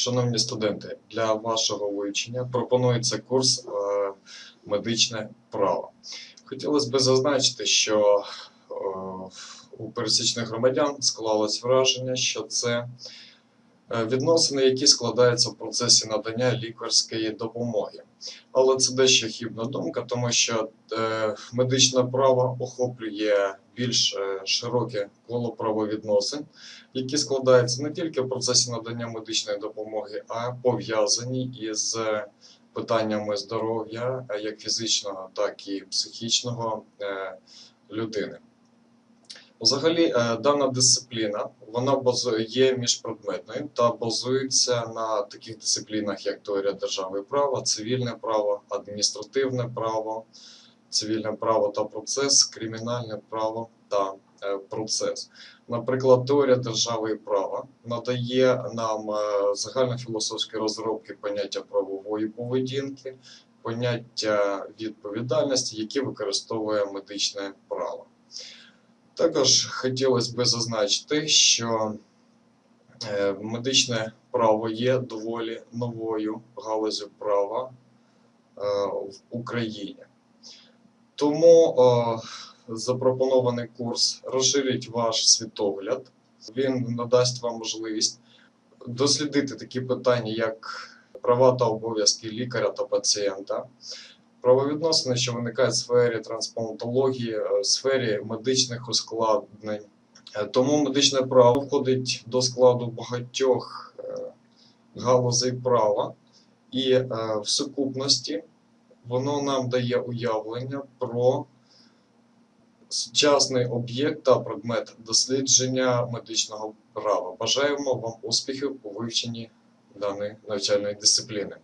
Шановні студенти, для вашого вивчення пропонується курс е, медичне право. Хотілося б зазначити, що е, у пересічних громадян склалось враження, що це відносини, які складаються в процесі надання лікарської допомоги. Але це дещо хібна думка, тому що е, медичне право охоплює більш е, широке коло правовідносин, які складаються не тільки в процесі надання медичної допомоги, а пов'язані із питаннями здоров'я, е, як фізичного, так і психічного е, людини. Взагалі, е, дана дисципліна вона є міжпредметною та базується на таких дисциплінах, як теорія держави права, цивільне право, адміністративне право, цивільне право та процес, кримінальне право та е, процес. Наприклад, теорія держави і права надає нам е, загальнофілософські розробки поняття правової поведінки, поняття відповідальності, які використовує медичне право. Також хотілося б зазначити, що е, медичне право є доволі новою галузю права е, в Україні. Тому запропонований курс розширить ваш світогляд. Він надасть вам можливість дослідити такі питання, як права та обов'язки лікаря та пацієнта, правовідносини, що виникають в сфері трансплантології, е, в сфері медичних ускладнень. Е, Тому медичне право входить до складу багатьох е, галузей права, і в сукупності воно нам дає уявлення про сучасний об'єкт та предмет дослідження медичного права. Бажаємо вам успіхів у вивченні даної навчальної дисципліни.